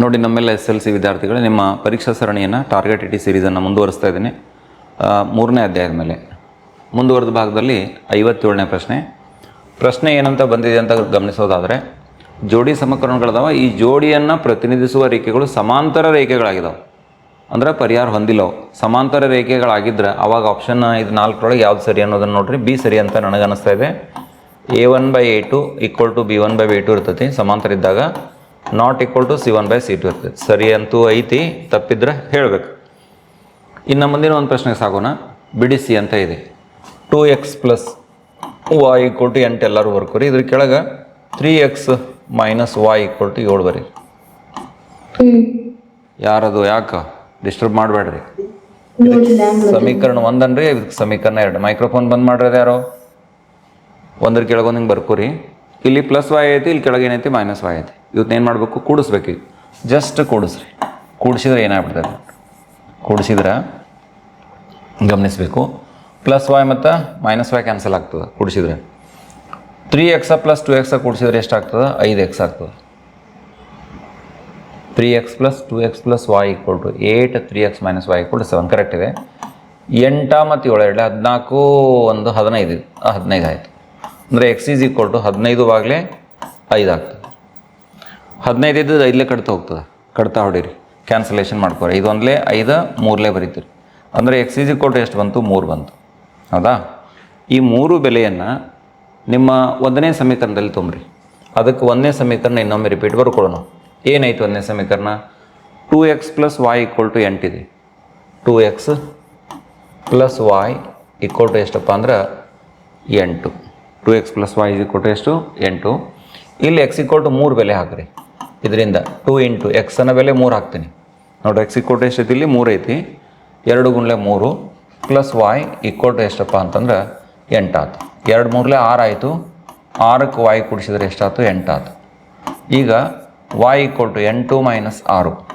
ನೋಡಿ ನಮ್ಮೆಲ್ಲ S L C ವಿದ್ಯಾರ್ಥಿಗಳು ನಿಮ್ಮ ಪರೀಕ್ಷಾ ಸರಣಿಯನ್ನು ಟಾರ್ಗೆಟ್ ಇಟಿ ಸೀರೀಸನ್ನು ಮುಂದುವರಿಸ್ತಾ ಇದ್ದೀನಿ. ಮೂರನೇ ಅಧ್ಯಾಯದ ಮೇಲೆ. ಮುಂದುವರೆದ ಭಾಗದಲ್ಲಿ ಐವತ್ತೇಳನೇ ಪ್ರಶ್ನೆ. ಪ್ರಶ್ನೆ ಏನಂತ ಬಂದಿದೆ ಅಂತ ಗಮನಿಸೋದಾದರೆ, ಜೋಡಿ ಸಮಕರಣಗಳಿದಾವೆ. ಈ ಜೋಡಿಯನ್ನು ಪ್ರತಿನಿಧಿಸುವ ರೇಖೆಗಳು ಸಮಾಂತರ ರೇಖೆಗಳಾಗಿದ್ದಾವೆ ಅಂದ್ರೆ ಪರಿಹಾರ ಹೊಂದಿಲ್ಲವು. ಸಮಾಂತರ ರೇಖೆಗಳಾಗಿದ್ದರೆ ಆವಾಗ ಆಪ್ಷನ್ ಇದು ನಾಲ್ಕರೊಳಗೆ ಯಾವ್ದು ಸರಿ ಅನ್ನೋದನ್ನು ನೋಡ್ರಿ. ಬಿ ಸರಿ ಅಂತ ನನಗೆ ಅನಿಸ್ತಾ ಇದೆ. A one by A two equal to B one by A two ಇರ್ತೈತಿ. ಸಮಾಂತರ ಇದ್ದಾಗ not equal to C one by C two ಇರ್ತದೆ. ಸರಿ ಅಂತೂ ಐತಿ, ತಪ್ಪಿದ್ರೆ ಹೇಳಬೇಕು. ಇನ್ನು ಮುಂದಿನ ಒಂದು ಪ್ರಶ್ನೆಗೆ ಸಾಗೋಣ. ಬಿಡಿಸಿ ಅಂತ ಇದೆ. Two X plus Y equal to ಎಂಟು ಎಲ್ಲರೂ ಬರ್ಕೋರಿ ಇದ್ರ ಕೆಳಗೆ three X minus Y equal to ಏಳು ಬರೀ. ಯಾರದು, ಯಾಕೆ? ಡಿಸ್ಟರ್ಬ್ ಮಾಡಬೇಡ್ರಿ. ಸಮೀಕರಣ ಒಂದನ್ರಿ, ಇದಕ್ಕೆ ಸಮೀಕರಣ ಎರಡು. ಮೈಕ್ರೋಫೋನ್ ಬಂದ್ ಮಾಡ್ರದ ಯಾರೋ? ಒಂದ್ರ ಕೆಳಗೊಂದು ಹಿಂಗೆ ಬರ್ಕೋರಿ ಇಲ್ಲಿ ಪ್ಲಸ್ ವಾಯ್ ಐತಿ, ಇಲ್ಲಿ ಕೆಳಗೇನೈತಿ ಮೈನಸ್ ವಾಯ್ ಐತಿ. ಇವತ್ತು ಏನು ಮಾಡಬೇಕು? ಕೂಡಿಸ್ಬೇಕು. ಜಸ್ಟ್ ಕೂಡಿಸ್ರಿ. ಕೂಡಿಸಿದ್ರೆ ಏನಾಗ್ಬಿಡ್ತದೆ? ಕೂಡಿಸಿದ್ರೆ ಗಮನಿಸಬೇಕು. ಪ್ಲಸ್ ವೈ ಮತ್ತು ಮೈನಸ್ ವೈ ಕ್ಯಾನ್ಸಲ್ ಆಗ್ತದೆ ಕೂಡಿಸಿದ್ರೆ. Three X plus two X ಕೂಡಿಸಿದ್ರೆ ಎಷ್ಟಾಗ್ತದೆ? ಐದು ಎಕ್ಸ್ ಆಗ್ತದೆ. Three x plus two x plus y equal to eight three x minus y equal to seven correct ಇದೆ? ಎಂಟ ಮತ್ತು ಏಳು ಎರಡು ಹದಿನಾಲ್ಕು, ಒಂದು ಹದಿನೈದು ಹದಿನೈದು ಆಯಿತು. ಅಂದರೆ ಎಕ್ಸ್ ಈಸ್ ಈಕ್ವಲ್ ಟು ಹದಿನೈದು ಆಗಲೇ ಐದು ಆಗ್ತದೆ. ಹದಿನೈದು ಇದ್ದದ್ದು ಐದಲೇ ಕಡ್ತಾ ಹೋಗ್ತದೆ. ಕಡ್ತಾ ಹೊಡೀರಿ. ಕ್ಯಾನ್ಸಲೇಷನ್ ಮಾಡ್ಕೋರಿ. ಇದು ಒಂದಲೇ ಐದು, ಮೂರಲೇ ಬರೀತೀರಿ. ಅಂದರೆ ಎಕ್ಸ್ ಇಜಿ ಈಕ್ವಲ್ ಟು ಎಷ್ಟು ಬಂತು? ಮೂರು ಬಂತು. ಹೌದಾ? ಈ ಮೂರು ಬೆಲೆಯನ್ನು ನಿಮ್ಮ ಒಂದನೇ ಸಮೀಕರಣದಲ್ಲಿ ತುಂಬ್ರಿ. ಅದಕ್ಕೆ ಒಂದನೇ ಸಮೀಕರಣ ಇನ್ನೊಮ್ಮೆ ರಿಪೀಟ್ ಬರ್ಕೊಳ್ಳೋಣ ಏನಾಯಿತು ಒಂದನೇ ಸಮೀಕರಣ? Two x plus y equal to ಎಂಟಿದೆ two x plus y equal to ಎಷ್ಟಪ್ಪ ಅಂದ್ರೆ ಎಂಟು. Two x plus y equal to ಎಷ್ಟು? ಎಂಟು. ಇಲ್ಲಿ ಎಕ್ಸ್ ಈಕ್ವಲ್ ಟು ಮೂರು ಬೆಲೆ ಹಾಕ್ರಿ. ಇದರಿಂದ ಟೂ ಇಂಟು ಎಕ್ಸ್ ಅನ್ನೋ ಬೆಲೆ ಮೂರು ಹಾಕ್ತೀನಿ. ನೋಡ್ರಿ ಎಕ್ಸ್ ಇಕ್ವಲ್ ಟು ಎಷ್ಟೈತಿ ಇಲ್ಲಿ ಮೂರು ಐತಿ. ಎರಡು ಗುಂಡ್ಲೆ ಮೂರು ಪ್ಲಸ್ ವಾಯ್ ಇಕ್ವಲ್ ಟು ಎಷ್ಟಪ್ಪ ಅಂತಂದ್ರೆ ಎಂಟಾತು. ಎರಡು ಮೂರಲೆ ಆರು ಆಯಿತು. ಆರಕ್ಕೆ ವಾಯ್ ಕೂಡಿಸಿದ್ರೆ ಎಷ್ಟಾಯ್ತು ಎಂಟಾತು. ಈಗ ವಾಯ್ ಇಕ್ವಲ್ ಟು ಎಂಟು ಮೈನಸ್ ಆರು.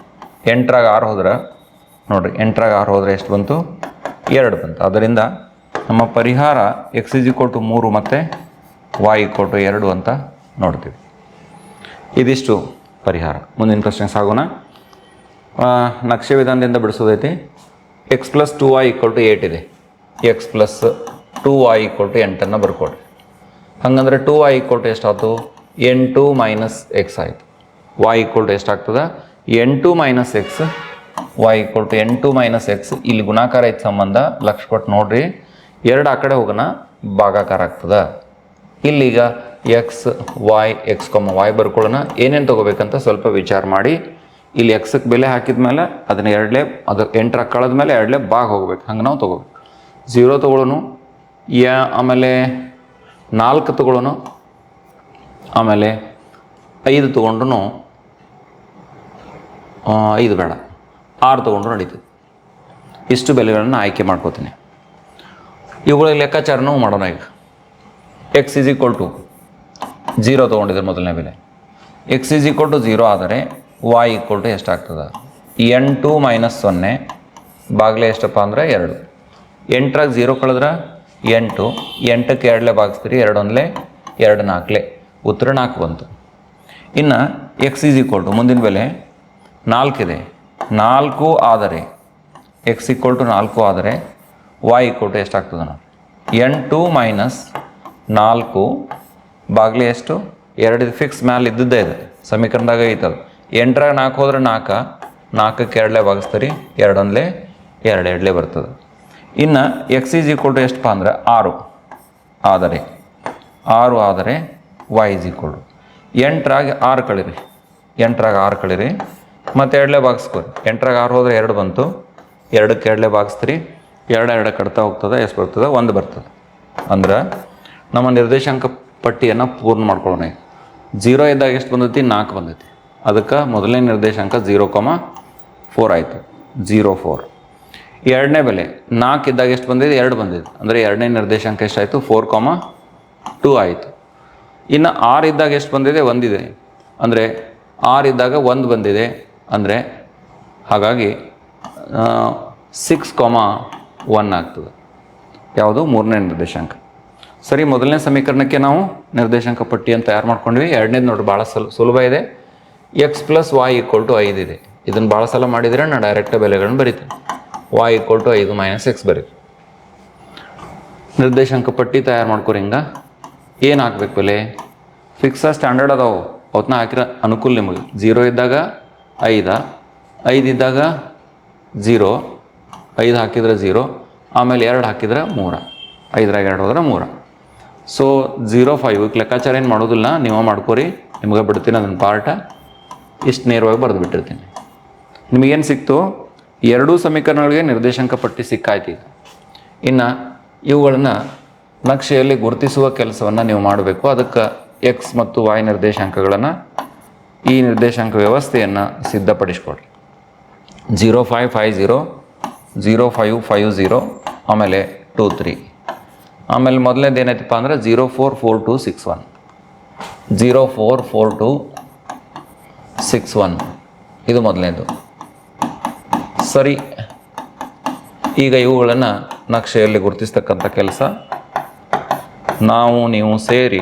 ಎಂಟರಾಗ ಆರು ಹೋದ್ರೆ, ನೋಡಿರಿ, ಎಂಟರಾಗ ಆರು ಹೋದರೆ ಎಷ್ಟು ಬಂತು? ಎರಡು ಬಂತು. ಅದರಿಂದ ನಮ್ಮ ಪರಿಹಾರ ಎಕ್ಸ್ ಇಜ್ ಇಕ್ವಲ್ ಟು ಮೂರು ಮತ್ತು ವಾಯ್ ಇಕ್ವಲ್ ಟು ಎರಡು ಅಂತ ನೋಡ್ತೀವಿ. ಇದಿಷ್ಟು. ಪರಿಹಾರ. ಮುಂದಿನ ಪ್ರಶ್ನೆ ಸಾಗೋಣ. ನಕ್ಷೆ ವಿಧಾನದಿಂದ ಬಿಡಿಸೋದೈತಿ. X plus two y equal to eight ಇದೆ. X plus two y equal to ಎಂಟನ್ನು ಬರ್ಕೊಡ್ರಿ. ಹಂಗಂದ್ರೆ ಟು ವೈ ಈಕ್ವಲ್ ಟು ಎಷ್ಟಾಯ್ತು? ಎಂಟು ಮೈನಸ್ ಎಕ್ಸ್ ಆಯಿತು. ವೈ ಈಕ್ವಲ್ ಟು ಎಷ್ಟಾಗ್ತದೆ? ಎಂಟು minus x y equal to ಎಂಟು ಮೈನಸ್ ಎಕ್ಸ್ ಇಲ್ಲಿ ಗುಣಾಕಾರ ಐತೆ ಸಂಬಂಧ. ಲಕ್ಷ ಕೊಟ್ಟು ನೋಡ್ರಿ. ಎರಡು ಆ ಕಡೆ ಹೋಗೋಣ. ಭಾಗಾಕಾರ ಆಗ್ತದೆ. ಇಲ್ಲೀಗ x y x comma y ಬರ್ಕೊಳ್ಳೋಣ. ಏನೇನು ತೊಗೋಬೇಕಂತ ಸ್ವಲ್ಪ ವಿಚಾರ ಮಾಡಿ. ಇಲ್ಲಿ ಎಕ್ಸಕ್ಕೆ ಬೆಲೆ ಹಾಕಿದ ಮೇಲೆ ಅದನ್ನ ಎರಡಲೇ, ಅದು ಎಂಟ್ರ ಕಳೆದ ಮೇಲೆ ಎರಡಲೇ ಭಾಗ ಹೋಗ್ಬೇಕು. ಹಂಗೆ ನಾವು ತೊಗೋಬೇಕು. ಝೀರೋ ತೊಗೊಳ್ಳೋನು. ಯ, ಆಮೇಲೆ ನಾಲ್ಕು ತೊಗೊಳ್ಳೋನು. ಆಮೇಲೆ ಐದು ತೊಗೊಂಡ್ರು ಐದು ಬೇಡ. ಆರು ತೊಗೊಂಡ್ರು ನಡೀತದೆ. ಇಷ್ಟು ಬೆಲೆಗಳನ್ನು ಆಯ್ಕೆ ಮಾಡ್ಕೋತೀನಿ. ಇವುಗಳ ಲೆಕ್ಕಾಚಾರನೂ ಮಾಡೋಣ ಈಗ. X is equal to zero ತೊಗೊಂಡಿದ್ದೆ ಮೊದಲನೇ ಬೆಲೆ. X is equal to zero ಆದರೆ ವಾಯ್ ಈಕ್ವಲ್ ಟು ಎಷ್ಟಾಗ್ತದೆ? ಎಂಟು ಮೈನಸ್ ಸೊನ್ನೆ, ಬಾಗಿಲೆ ಎಷ್ಟಪ್ಪ ಅಂದರೆ ಎರಡು. ಎಂಟ್ರಾಗಿ ಜೀರೋ ಕಳೆದ್ರೆ ಎಂಟು ಎಂಟಕ್ಕೆ ಎರಡಲೇ ಭಾಗಿಸ್ತೀರಿ ಎರಡು ಒಂದಲೇ ಎರಡು ನಾಲ್ಕಲೆ ಉತ್ತರ ನಾಲ್ಕು ಬಂತು. ಇನ್ನು ಎಕ್ಸ್ ಈಸ್ ಈಕ್ವಲ್ ಟು ಮುಂದಿನ ಬೆಲೆ ನಾಲ್ಕಿದೆ. ನಾಲ್ಕು ಆದರೆ ಎಕ್ಸ್ ಈಕ್ವಲ್ ಟು ನಾಲ್ಕು ಆದರೆ ವಾಯ್ ಈಕ್ವಲ್ ಟು ಎಷ್ಟಾಗ್ತದೆ? ನಾವು ಎಂಟು ಮೈನಸ್ ನಾಲ್ಕು, ಬಾಗಿಲು ಎಷ್ಟು? ಎರಡು ಫಿಕ್ಸ್ ಮ್ಯಾಲೆ ಇದ್ದದ್ದೇ ಇದೆ. ಸಮೀಕರಣದಾಗ ಐತದು. ಎಂಟ್ರಾಗ ನಾಲ್ಕು ಹೋದ್ರೆ ನಾಲ್ಕು. ನಾಲ್ಕಕ್ಕೆ ಎರಡಲೇ ಭಾಗಿಸ್ತೀರಿ, ಎರಡೊಂದಲೇ ಎರಡು, ಎರಡಲೇ ಬರ್ತದೆ. ಇನ್ನು ಎಕ್ಸ್ ಈಸ್ ಈಕ್ವಲ್ ಟು ಎಷ್ಟಪ್ಪ ಅಂದ್ರೆ ಆರು. ಆದರೆ ಆರು ಆದರೆ ವೈ ಇಸ್ ಈಕ್ವಲ್ ಟು ಎಂಟ್ರಾಗಿ ಆರು ಕಳೀರಿ. ಎಂಟ್ರಾಗ ಆರು ಕಳೀರಿ. ಮತ್ತು ಎರಡಲೇ ಭಾಗಿಸ್ಕೊರಿ. ಎಂಟರಾಗ ಆರು ಹೋದರೆ ಎರಡು ಬಂತು. ಎರಡಕ್ಕೆ ಎರಡಲೇ ಭಾಗಿಸ್ತೀರಿ. ಎರಡು ಎರಡು ಕಡ್ತಾ ಹೋಗ್ತದೆ, ಎಷ್ಟು ಬರ್ತದೆ? ಒಂದು ಬರ್ತದೆ. ಅಂದ್ರೆ ನಮ್ಮ ನಿರ್ದೇಶಾಂಕ ಪಟ್ಟಿಯನ್ನು ಪೂರ್ಣ ಮಾಡ್ಕೊಳ್ಳೋಣ ಜೀರೋ ಇದ್ದಾಗ ಎಷ್ಟು ಬಂದೈತಿ? ನಾಲ್ಕು ಬಂದೈತಿ. ಅದಕ್ಕೆ ಮೊದಲನೇ ನಿರ್ದೇಶಾಂಕ ಜೀರೋ ಕಾಮ ಫೋರ್ ಆಯಿತು. Zero four. ಎರಡನೇ ಬೆಲೆ, ನಾಲ್ಕು ಇದ್ದಾಗ ಎಷ್ಟು ಬಂದಿದೆ ಎರಡು ಬಂದಿದೆ ಅಂದರೆ ಎರಡನೇ ನಿರ್ದೇಶಾಂಕ ಎಷ್ಟಾಯಿತು? ಫೋರ್ ಕಾಮ ಟೂ ಆಯಿತು. ಇನ್ನು ಆರು ಇದ್ದಾಗ ಎಷ್ಟು ಬಂದಿದೆ ಒಂದಿದೆ. ಅಂದರೆ ಆರು ಇದ್ದಾಗ ಒಂದು ಬಂದಿದೆ. ಅಂದರೆ ಹಾಗಾಗಿ ಸಿಕ್ಸ್ ಕಾಮ ಒನ್ ಆಗ್ತದೆ. ಯಾವುದು? ಮೂರನೇ ನಿರ್ದೇಶಾಂಕ. ಸರಿ, ಮೊದಲನೇ ಸಮೀಕರಣಕ್ಕೆ ನಾವು ನಿರ್ದೇಶಾಂಕ ಪಟ್ಟಿಯನ್ನು ತಯಾರು ಮಾಡ್ಕೊಂಡ್ವಿ. ಎರಡನೇದು ನೋಡಿ ಭಾಳ ಸಲ, ಸುಲಭ ಇದೆ. X plus y equal to ಐದು ಇದೆ. ಇದನ್ನು ಭಾಳ ಸಲ ಮಾಡಿದರೆ ನಾನು ಡೈರೆಕ್ಟ್ ಬೆಲೆಗಳನ್ನು ಬರಿತೀನಿ. ವಾಯ್ ಈಕ್ವಲ್ ಟು ಐದು ಮೈನಸ್ ಎಕ್ಸ್ ಬರೀತು ನಿರ್ದೇಶಾಂಕ ಪಟ್ಟಿ ತಯಾರು ಮಾಡ್ಕೋರಿ ಹಿಂಗೆ. ಏನು ಹಾಕ್ಬೇಕು ಬೆಲೆ ಫಿಕ್ಸ ಸ್ಟ್ಯಾಂಡರ್ಡ್ ಅದಾವು. ಅವತ್ತನ್ನ ಹಾಕಿರ ಅನುಕೂಲ ನಿಮಗೆ. ಜೀರೋ ಇದ್ದಾಗ ಐದ, ಐದು ಇದ್ದಾಗ ಜೀರೋ ಐದು ಹಾಕಿದ್ರೆ ಜೀರೋ ಆಮೇಲೆ ಎರಡು ಹಾಕಿದ್ರೆ ಮೂರ. ಐದರಾಗ ಎರಡು ಹೋದ್ರೆ ಮೂರ. ಸೊ ಝೀರೋ ಫೈವ್ ಲೆಕ್ಕಾಚಾರ ಏನು ಮಾಡೋದಿಲ್ಲ, ನೀವು ಮಾಡ್ಕೋರಿ. ನಿಮಗೆ ಬಿಡ್ತೀನಿ ಅದನ್ನು ಪಾರ್ಟ ಇಷ್ಟು ನೇರವಾಗಿ ಬರೆದು ಬಿಟ್ಟಿರ್ತೀನಿ. ನಿಮಗೇನು ಸಿಕ್ತು? ಎರಡೂ ಸಮೀಕರಣಗಳಿಗೆ ನಿರ್ದೇಶಾಂಕ ಪಟ್ಟಿ ಸಿಕ್ಕಾಯ್ತು ಈಗ ಇನ್ನು ಇವುಗಳನ್ನು ನಕ್ಷೆಯಲ್ಲಿ ಗುರುತಿಸುವ ಕೆಲಸವನ್ನು ನೀವು ಮಾಡಬೇಕು. ಅದಕ್ಕೆ ಎಕ್ಸ್ ಮತ್ತು ವಾಯ್ ನಿರ್ದೇಶಾಂಕಗಳನ್ನು ಈ ನಿರ್ದೇಶಾಂಕ ವ್ಯವಸ್ಥೆಯನ್ನು ಸಿದ್ಧಪಡಿಸ್ಕೊಡ್ರಿ. Zero five five zero zero five five zero ಆಮೇಲೆ ಟೂ ತ್ರೀ ಆಮೇಲೆ ಮೊದಲನೇದು ಏನೈತಪ್ಪ ಅಂದರೆ zero four four two six one. Zero four four two six one. ಇದು ಮೊದಲನೇದು. ಸರಿ. ಈಗ ಇವುಗಳನ್ನು ನಕ್ಷೆಯಲ್ಲಿ ಗುರುತಿಸ್ತಕ್ಕಂಥ ಕೆಲಸ. ನಾವು, ನೀವು ಸೇರಿ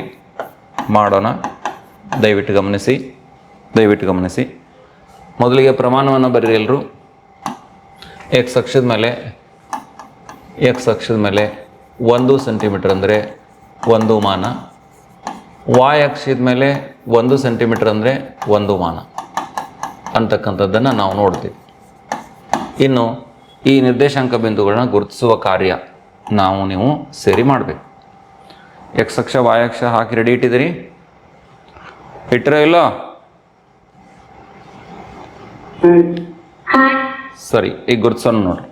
ಮಾಡೋಣ. ದಯವಿಟ್ಟು ಗಮನಿಸಿ. ದಯವಿಟ್ಟು ಗಮನಿಸಿ. ಮೊದಲಿಗೆ ಪ್ರಮಾಣವನ್ನು ಬರೀರಿ ಎಲ್ಲರೂ ಎಕ್ಸ್ ಅಕ್ಷದ ಮೇಲೆ ಎಕ್ಸ್ ಅಕ್ಷದ ಮೇಲೆ ಒಂದು ಸೆಂಟಿಮೀಟರ್ ಅಂದರೆ ಒಂದು ಮಾನ. ವಾಯ್ ಅಕ್ಷದ ಮೇಲೆ ಒಂದು ಸೆಂಟಿಮೀಟರ್ ಅಂದರೆ ಒಂದು ಮಾನ. ಅಂತಕ್ಕಂಥದ್ದನ್ನು ನಾವು ನೋಡ್ತೀವಿ. ಇನ್ನು ಈ ನಿರ್ದೇಶಾಂಕ ಬಿಂದುಗಳನ್ನ ಗುರುತಿಸುವ ಕಾರ್ಯ ನಾವು ನೀವು ಸೇರಿ ಮಾಡಬೇಕು. ಎಕ್ಸ್ ಅಕ್ಷ ವಾಯ್ ಅಕ್ಷ ಹಾಕಿ ರೆಡಿ ಇಟ್ಟಿದ್ದೀರಿ? ಇಟ್ಟರೆ ಇಲ್ಲ? ಸರಿ ಈಗ ಗುರುತಿಸೋಣ ನೋಡ್ರಿ.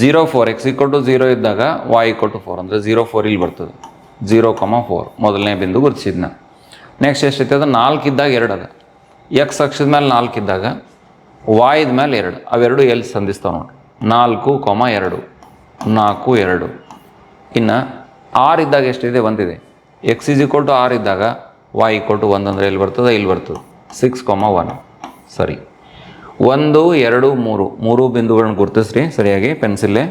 Zero four x equal to zero ಇದ್ದಾಗ ವಾಯ್ ಈಕ್ವಲ್ ಟು ಫೋರ್ ಅಂದರೆ ಜೀರೋ ಫೋರ್ ಇಲ್ಲಿ ಬರ್ತದೆ. ಜೀರೋ ಕಮ ಫೋರ್ ಮೊದಲನೇ ಬಿಂದು ಗುರುತಿಸಿದ್ನ ನೆಕ್ಸ್ಟ್ ಎಷ್ಟೈತೆ ಅದು? ನಾಲ್ಕು ಇದ್ದಾಗ ಎರಡು ಅದ. ಎಕ್ಸ್ ಅಕ್ಷದ ಮೇಲೆ ನಾಲ್ಕು ಇದ್ದಾಗ ವಾಯ್ದ ಮೇಲೆ ಎರಡು. ಅವೆರಡು ಎಲ್ಲಿ ಸಂಧಿಸ್ತಾವೆ ನೋಡಿ ನಾಲ್ಕು ಕೊಮ ಎರಡು, ನಾಲ್ಕು ಎರಡು. ಇನ್ನು ಆರ್ ಇದ್ದಾಗ ಎಷ್ಟಿದೆ ಒಂದಿದೆ. ಎಕ್ಸ್ ಇಸ್ ಈಕ್ವಲ್ ಟು ಆರ್ ಇದ್ದಾಗ ವಾಯ್ ಈಕ್ವಲ್ ಟು ಒಂದು ಅಂದರೆ ಎಲ್ಲಿ ಬರ್ತದೆ? ಇಲ್ಲಿ ಬರ್ತದೆ. ಸಿಕ್ಸ್ ಕೊಮ ಒನ್ ಸರಿ. ಒಂದು, ಎರಡು, ಮೂರು. ಮೂರು ಬಿಂದುಗಳನ್ನ ಗುರುತಿಸ್ರಿ ಸರಿಯಾಗಿ ಪೆನ್ಸಿಲ್ಲೇ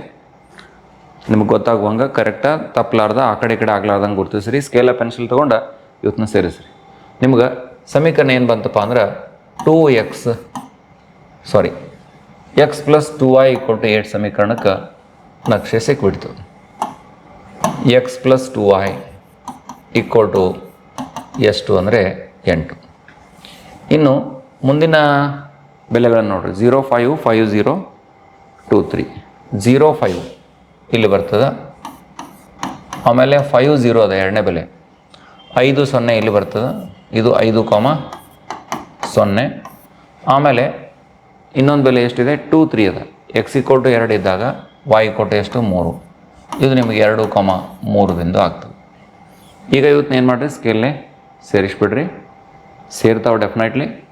ನಿಮ್ಗೆ ಗೊತ್ತಾಗುವಂಗೆ ಕರೆಕ್ಟಾಗಿ ತಪ್ಪಲಾರ್ದ ಆ ಕಡೆ ಈ ಕಡೆ ಆಗ್ಲಾರ್ದಂಗೆ ಗುರುತಿಸ್ರಿ. ಸ್ಕೇಲ ಪೆನ್ಸಿಲ್ ತೊಗೊಂಡು ಇವತ್ತನ್ನ ಸೇರಿಸ್ರಿ. ನಿಮ್ಗೆ ಸಮೀಕರಣ ಏನು ಬಂತಪ್ಪ ಅಂದ್ರೆ two x sorry x plus two y equal to eight ಸಮೀಕರಣಕ್ಕೆ ನಕ್ಷೆ ಸಿಕ್ಬಿಡ್ತು. X plus two y equal to ಎಷ್ಟು ಅಂದರೆ ಎಂಟು. ಇನ್ನು ಮುಂದಿನ ಬೆಲೆಗಳನ್ನು ನೋಡಿರಿ. Zero five five zero two three zero five ಇಲ್ಲಿ ಬರ್ತದೆ. ಆಮೇಲೆ ಫೈವ್ ಝೀರೋ ಅದ ಎರಡನೇ ಬೆಲೆ. ಐದು ಸೊನ್ನೆ ಇಲ್ಲಿ ಬರ್ತದೆ. ಇದು ಐದು ಕಾಮ ಸೊನ್ನೆ. ಆಮೇಲೆ ಇನ್ನೊಂದು ಬೆಲೆ ಎಷ್ಟಿದೆ? ಟೂ ತ್ರೀ ಅದ. ಎಕ್ಸ್ ಇಕ್ವಲ್ ಟು ಎರಡು ಇದ್ದಾಗ ವಾಯ್ ಕೊಟ್ಟು ಎಷ್ಟು? ಮೂರು. ಇದು ನಿಮಗೆ ಎರಡು ಕಾಮ ಮೂರು ಬಿಂದು ಆಗ್ತದೆ. ಈಗ ಇವತ್ತು ಏನು ಮಾಡಿರಿ? ಸ್ಕೇಲ್ನೇ ಸೇರಿಸ್ಬಿಡ್ರಿ. ಸೇರ್ತಾವೆ ಡೆಫಿನೆಟ್ಲಿ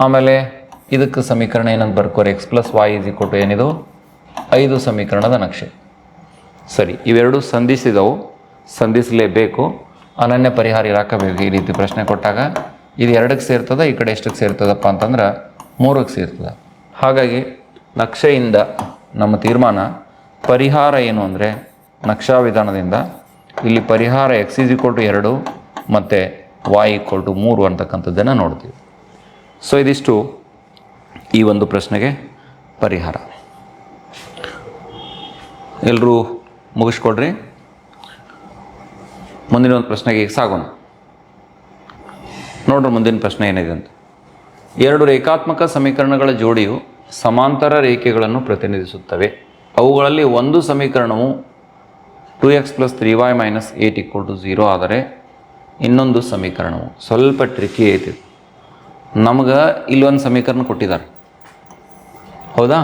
ಆಮೇಲೆ ಇದಕ್ಕೆ ಸಮೀಕರಣ ಏನಂತ ಬರ್ಕೋರಿ x plus y is equal to ಏನಿದು? ಐದು ಸಮೀಕರಣದ ನಕ್ಷೆ. ಸರಿ, ಇವೆರಡು ಸಂಧಿಸಿದವು, ಸಂಧಿಸಲೇಬೇಕು. ಅನನ್ಯ ಪರಿಹಾರ ಇರಾಕಬೇಕು ಈ ರೀತಿ ಪ್ರಶ್ನೆ ಕೊಟ್ಟಾಗ. ಇದು ಎರಡಕ್ಕೆ ಸೇರ್ತದ, ಈ ಕಡೆ ಎಷ್ಟಕ್ಕೆ ಸೇರ್ತದಪ್ಪ ಅಂತಂದ್ರೆ ಮೂರಕ್ಕೆ ಸೇರ್ತದ. ಹಾಗಾಗಿ ನಕ್ಷೆಯಿಂದ ನಮ್ಮ ತೀರ್ಮಾನ, ಪರಿಹಾರ ಏನು ಅಂದರೆ ನಕ್ಷಾ ವಿಧಾನದಿಂದ ಇಲ್ಲಿ ಪರಿಹಾರ ಎಕ್ಸ್ ಇಸ್ ಈಕ್ವಲ್ ಟು ಎರಡು ಮತ್ತು ವಾಯ್ ಈಕ್ವಲ್ ಟು ಮೂರು ಅಂತಕ್ಕಂಥದ್ದನ್ನು ನೋಡ್ತೀವಿ. ಸೊ ಇದಿಷ್ಟು ಈ ಒಂದು ಪ್ರಶ್ನೆಗೆ ಪರಿಹಾರ. ಎಲ್ಲರೂ ಮುಗಿಸ್ಕೊಡ್ರಿ. ಮುಂದಿನ ಒಂದು ಪ್ರಶ್ನೆಗೆ ಈಗ ಸಾಗೋಣ. ನೋಡ್ರಿ ಮುಂದಿನ ಪ್ರಶ್ನೆ ಏನಿದೆ ಅಂತ. ಎರಡು ರೇಖಾತ್ಮಕ ಸಮೀಕರಣಗಳ ಜೋಡಿಯು ಸಮಾಂತರ ರೇಖೆಗಳನ್ನು ಪ್ರತಿನಿಧಿಸುತ್ತವೆ. ಅವುಗಳಲ್ಲಿ ಒಂದು ಸಮೀಕರಣವು two x plus three y minus eight equal to zero ಆದರೆ ಇನ್ನೊಂದು ಸಮೀಕರಣವು. ಸ್ವಲ್ಪ ಟ್ರಿಕಿ ಐತಿ. ನಮ್ಗೆ ಇಲ್ಲೊಂದು ಸಮೀಕರಣ ಕೊಟ್ಟಿದ್ದಾರೆ. ಹೌದಾ?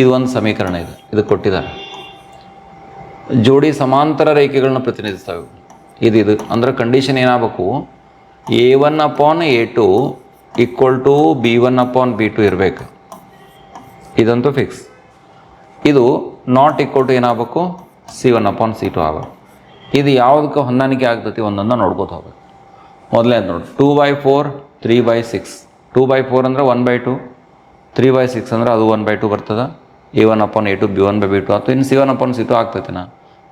ಇದು ಒಂದು ಸಮೀಕರಣ ಇದೆ. ಇದು ಕೊಟ್ಟಿದ್ದಾರೆ. ಜೋಡಿ ಸಮಾಂತರ ರೇಖೆಗಳನ್ನ ಪ್ರತಿನಿಧಿಸ್ತವೆ ಇದು ಇದು. ಅಂದರೆ ಕಂಡೀಷನ್ ಏನಾಗಬೇಕು? A one upon a two equal to b one upon b two ಇರಬೇಕು. ಇದಂತೂ ಫಿಕ್ಸ್ ಇದು ನಾಟ್ ಈಕ್ವಲ್ ಟು ಏನಾಗಬೇಕು? C one upon c two ಆಗಬೇಕು. ಇದು ಯಾವುದಕ್ಕೆ ಹೊಂದಾಣಿಕೆ ಆಗ್ತೈತಿ ಒಂದೊಂದು ನೋಡ್ಕೋತ ಹೋಗ್ಬೇಕು. ಮೊದಲನೇದು ನೋಡಿ. Two by four three by six two by four ಅಂದ್ರೆ one by two three by six ಅಂದ್ರೆ ಅದು ಒನ್ ಬೈ ಟು ಬರ್ತದೆ. A one upon a two b one by b two ಅಥವಾ ಇನ್ನು c one upon c two ಆಗ್ತೈತೆ ನಾ.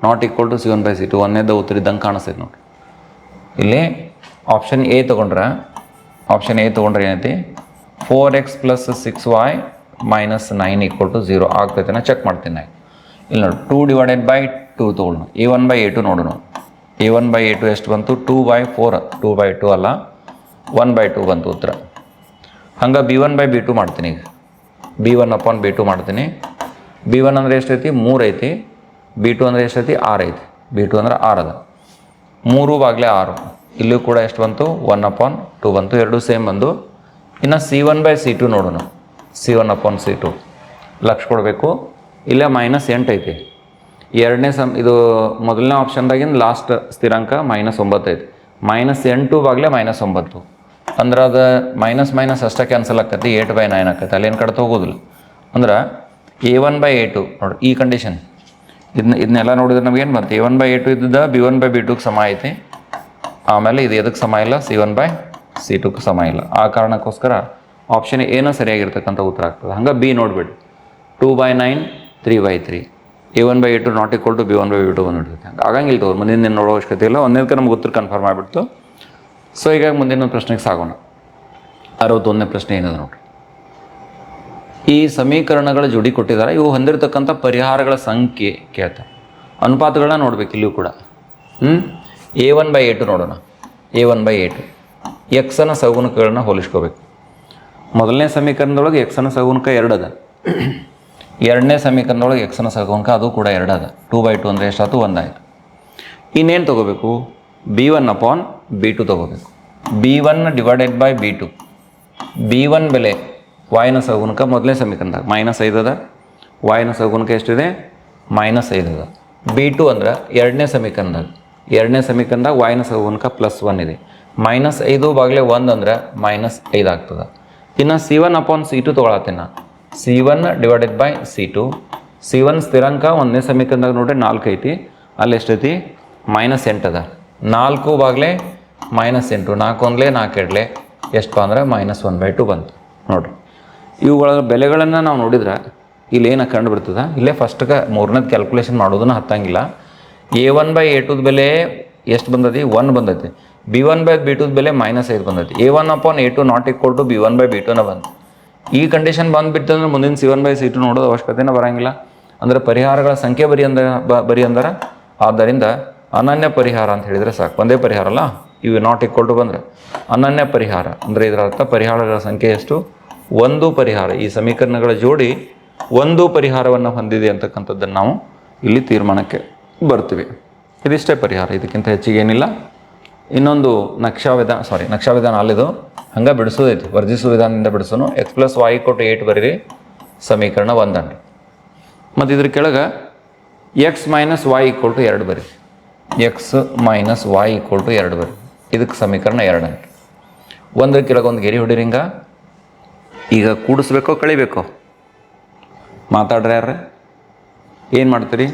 Not equal to c one by c two ಒಂದೇದ ಉತ್ತರ ಇದ್ದಂಗೆ ಕಾಣಿಸ್ತೈತೆ ನೋಡಿ ಇಲ್ಲಿ ಆಪ್ಷನ್ ಎ ತೊಗೊಂಡ್ರೆ ಆಪ್ಷನ್ ಎ ತೊಗೊಂಡ್ರೆ ಏನೈತಿ? Four x plus six y minus nine equal to zero ಆಗ್ತೈತೆ ಚೆಕ್ ಮಾಡ್ತೀನಿ ನಾ ಇಲ್ಲಿ ನೋಡಿ ಟೂ ಡಿವೈಡೆಡ್ ಬೈ ಟೂ ತೊಗೊಳ್ಳೋಣ a one by a two ನೋಡೋಣ a one by a two ಎಷ್ಟು ಬಂತು? Two by four two by two ಅಲ್ಲ. ಒನ್ ಬೈ ಟು ಬಂತು ಉತ್ತರ. ಹಂಗೆ b one by b two ಮಾಡ್ತೀನಿ ಈಗ. B one upon b two ಮಾಡ್ತೀನಿ. ಬಿ ಒನ್ ಅಂದರೆ ಎಷ್ಟೈತಿ? ಮೂರು ಐತಿ. ಬಿ ಟು ಅಂದರೆ ಎಷ್ಟೈತಿ? ಆರು ಐತಿ. ಬಿ ಟು ಅಂದ್ರೆ ಆರು ಅದ. ಮೂರು ಬಾಗ್ಲೆ ಆರು. ಇಲ್ಲೂ ಕೂಡ ಎಷ್ಟು ಬಂತು? ಒನ್ ಅಪಾನ್ ಟು ಬಂತು. ಎರಡು ಸೇಮ್ ಬಂದು. ಇನ್ನು c one by c two ನೋಡೋಣ. C one upon c two lakh ಕೊಡಬೇಕು. ಇಲ್ಲೇ ಮೈನಸ್ ಎಂಟು ಐತಿ. ಎರಡನೇ ಸಮ್ ಇದು ಮೊದಲನೇ ಆಪ್ಷನ್ದಾಗಿಂದ ಲಾಸ್ಟ್ ಸ್ಥಿರಾಂಕ ಮೈನಸ್ ಒಂಬತ್ತು ಐತಿ. ಮೈನಸ್ ಎಂಟು ಬಾಗಲೇ ಮೈನಸ್ ಒಂಬತ್ತು. ಅಂದ್ರೆ ಅದು ಮೈನಸ್ ಮೈನಸ್ ಅಷ್ಟೇ ಕ್ಯಾನ್ಸಲ್ ಆಕತಿ ಏಟ್ ಬೈ ನೈನ್ ಆಕತಿ. ಅಲ್ಲೇನು ಕಡೆ ಹೋಗೋದಿಲ್ಲ ಅಂದ್ರೆ A one by A two ನೋಡಿ, ಈ ಕಂಡೀಷನ್ ಇದನ್ನ ಇದನ್ನೆಲ್ಲ ನೋಡಿದ್ರೆ ನಮ್ಗೇನು ಬಂತು A one by A two ಇದ್ದಿದ್ದ ಬಿ ಒನ್ ಬೈ ಬಿ ಟುಗೆ ಸಮ ಐತಿ. ಆಮೇಲೆ ಇದು ಎದಕ್ಕೆ ಸಮ ಇಲ್ಲ? ಸಿ ಒನ್ ಬೈ ಸಿ ಟುಗೆ ಸಮ ಇಲ್ಲ. ಆ ಕಾರಣಕ್ಕೋಸ್ಕರ ಆಪ್ಷನ್ ಏನೋ ಸರಿಯಾಗಿರ್ತಕ್ಕಂಥ ಉತ್ತರ ಆಗ್ತದೆ. ಹಂಗೆ b ನೋಡಿಬಿಡಿ. Two by nine three by three a one by a two not equal to b one by b two ಬಂದ್ಬಿಡ್ತೈತೆ. ಹಂಗೆ ಆಗಂಗಿಲ್ಲ ತಗೋ ಮುಂದಿನ ದಿನ ನೋಡೋ ಅವಶ್ಯಕತೆ ಇಲ್ಲ. ಒಂದನೇದಕ್ಕೆ ನಮ್ಗೆ ಉತ್ತರ ಕನ್ಫರ್ಮ್ ಆಗಿಬಿಡ್ತು. ಸೊ ಈಗ ಮುಂದಿನ ಪ್ರಶ್ನೆಗೆ ಸಾಗೋಣ. ಅರವತ್ತೊಂದನೇ ಪ್ರಶ್ನೆ ಏನಿದೆ ನೋಡ್ರಿ? ಈ ಸಮೀಕರಣಗಳ ಜೋಡಿ ಕೊಟ್ಟಿದ್ದಾರೆ, ಇವು ಹೊಂದಿರತಕ್ಕಂಥ ಪರಿಹಾರಗಳ ಸಂಖ್ಯೆ ಕೇಳ್ತಾರೆ ಅನುಪಾತಗಳನ್ನ ನೋಡ್ಬೇಕು ಇಲ್ಲಿಯೂ ಕೂಡ. ಹ್ಞೂ ಎ ಒನ್ ಬೈ ಏಟು ನೋಡೋಣ. ಎ ಒನ್ ಬೈ ಏಟು ಎಕ್ಸನ ಸಗುಣಕಗಳನ್ನ ಹೋಲಿಸ್ಕೋಬೇಕು. ಮೊದಲನೇ ಸಮೀಕರಣದೊಳಗೆ ಎಕ್ಸನ ಸಗುಣಕ ಎರಡು ಅದ. ಎರಡನೇ ಸಮೀಕರಣದೊಳಗೆ ಎಕ್ಸನ ಸಗುಣಕ ಅದು ಕೂಡ ಎರಡು ಅದ. ಟೂ ಬೈ ಟು ಅಂದರೆ ಎಷ್ಟಾಯ್ತು? ಒಂದಾಯಿತು. ಇನ್ನೇನು ತೊಗೋಬೇಕು? B one upon b two ತೊಗೋಬೇಕು. B one divided by b two b one ಬೆಲೆ ವಾಯನ ಸಗುಣಕ ಮೊದಲನೇ ಸಮೀಕರಣದಾಗ ಮೈನಸ್ ಐದು ಅದ. ವಾಯನ ಸಗುಣಕ ಎಷ್ಟಿದೆ? ಮೈನಸ್ ಐದು ಅದ. ಬಿ ಟು ಅಂದ್ರೆ ಎರಡನೇ ಸಮೀಕರಣದಾಗ. ಎರಡನೇ ಸಮೀಕರಣದಾಗ ವಾಯನ ಸಗುಣಕ ಪ್ಲಸ್ ಒನ್ ಇದೆ. ಮೈನಸ್ ಐದು ಬಾಗಿಲೆ ಒಂದು ಅಂದ್ರೆ ಮೈನಸ್ ಐದು ಆಗ್ತದೆ. ಇನ್ನು c one upon c two ತೊಗೊಳತ್ತೀನಿ. ನಾ c one divided by c two c one ಸ್ಥಿರಾಂಕ ಒಂದನೇ ಸಮೀಕರಣದಾಗ ನೋಡ್ರಿ ನಾಲ್ಕು ಐತಿ. ಅಲ್ಲಿ ಎಷ್ಟೈತಿ? ಮೈನಸ್ ಅದ. ನಾಲ್ಕು ಬಾಗ್ಲೆ ಮೈನಸ್ ಎಂಟು, ನಾಲ್ಕು ಒಂದಲೇ ನಾಲ್ಕು ಎಡಲೆ ಎಷ್ಟು ಅಂದ್ರೆ ಮೈನಸ್ ಒನ್ ಬೈ ಟು ಬಂತು. ನೋಡ್ರಿ. ಇವುಗಳ ಬೆಲೆಗಳನ್ನು ನಾವು ನೋಡಿದ್ರೆ ಇಲ್ಲಿ ಏನು ಕಂಡು ಬರ್ತದ? ಇಲ್ಲೇ ಫಸ್ಟ್ಗೆ ಮೂರನೇದು ಕ್ಯಾಲ್ಕುಲೇಷನ್ ಮಾಡೋದನ್ನ ಹತ್ತಂಗಿಲ್ಲ. ಎ ಒನ್ ಬೈ ಎ ಟುದ ಬೆಲೆ ಎಷ್ಟು ಬಂದೈತಿ? ಒನ್ ಬಂದೈತಿ. ಬಿ ಒನ್ ಬೈ ಬಿ ಟುದ ಬೆಲೆ ಮೈನಸ್ ಐದು ಬಂದೈತಿ. A one upon a two not equal to b one by b ಟುನ ಬಂತು. ಈ ಕಂಡೀಷನ್ ಬಂದುಬಿಟ್ಟು ಅಂದ್ರೆ ಮುಂದಿನ c one by c two ನೋಡೋದು ಅವಶ್ಯಕತೆನೇ ಬರಂಗಿಲ್ಲ. ಅಂದರೆ ಪರಿಹಾರಗಳ ಸಂಖ್ಯೆ ಬರೀ ಅಂದ ಬರೀ ಬರಿ ಅಂದ್ರೆ. ಆದ್ದರಿಂದ ಅನನ್ಯ ಪರಿಹಾರ ಅಂತ ಹೇಳಿದರೆ ಸಾಕು. ಒಂದೇ ಪರಿಹಾರ ಅಲ್ಲ? ಇವು ನಾಟ್ ಈಕ್ವಲ್ ಟು ಬಂದರೆ. ಅನನ್ಯ ಪರಿಹಾರ. ಅಂದರೆ ಇದರ ಅರ್ಥ ಪರಿಹಾರಗಳ ಸಂಖ್ಯೆ ಎಷ್ಟು? ಒಂದು ಪರಿಹಾರ. ಈ ಸಮೀಕರಣಗಳ ಜೋಡಿ ಒಂದು ಪರಿಹಾರವನ್ನು ಹೊಂದಿದೆ ಅಂತಕ್ಕಂಥದ್ದನ್ನು ನಾವು ಇಲ್ಲಿ ತೀರ್ಮಾನಕ್ಕೆ ಬರ್ತೀವಿ. ಇದಿಷ್ಟೇ ಪರಿಹಾರ. ಇದಕ್ಕಿಂತ ಹೆಚ್ಚಿಗೆ ಏನಿಲ್ಲ. ಇನ್ನೊಂದು ನಕ್ಷಾ ವಿಧಾನ ಸಾರಿ ನಕ್ಷಾ ವಿಧಾನ ಅಲ್ಲಿದು. ಹಂಗೆ ಬಿಡಿಸೋದೈತಿ. ವರ್ಜಿಸುವ ವಿಧಾನದಿಂದ ಬಿಡಿಸೋನು ಎಕ್ಸ್ ಪ್ಲಸ್ ವೈ ಕೊಟ್ಟು ಏಟ್ ಬರೀರಿ. ಸಮೀಕರಣ ಒಂದನ್ನು. ಮತ್ತು ಇದ್ರ ಕೆಳಗೆ x minus y equal to ಎರಡು ಬರೀ x minus y equal to ಎರಡು. ಬರೀ ಇದಕ್ಕೆ ಸಮೀಕರಣ ಎರಡು ಒಂದ್ರ ಕೆಳಗೆ ಒಂದು ಗೆರೆ ಹೊಡಿರಿಂಗ ಹಿಂಗ. ಈಗ ಕೂಡಿಸ್ಬೇಕೋ ಕಳಿಬೇಕೋ? ಮಾತಾಡ್ರಿ ಯಾರ ಏನು ಮಾಡ್ತೀರಿ?